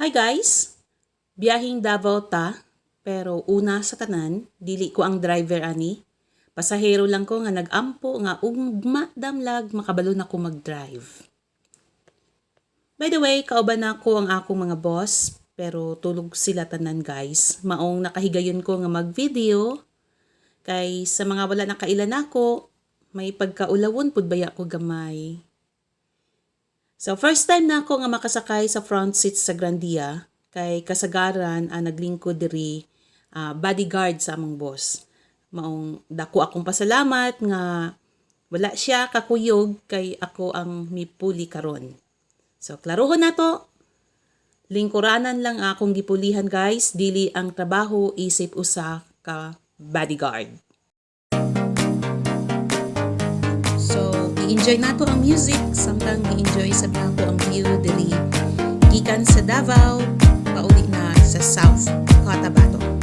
Hi guys! Biyahing Davao ta, pero una sa tanan, dili ko ang driver ani. Pasahero lang ko nga nagampo nga ugma damlag makabalo na ko mag-drive. By the way, kauban na ko ang akong mga boss, pero tulog sila tanan guys. Maong nakahigayon ko nga mag-video, kay sa mga wala nakailan ako, may pagkaulawon pud baya ko gamay. So first time na ako nga makasakay sa front seat sa Grandia kay kasagaran ang naglingkod diri ah, bodyguard sa among boss. Maong dako akong pasalamat nga wala siya kakuyog kay ako ang mipuli karon. So klarohon na to. Lingkuranan lang akong gipulihan guys, dili ang trabaho isip usa ka bodyguard. So, i-enjoy nato ang music samtang i-enjoy sa nato ang view diri gikan sa Davao pauli na sa South Cotabato.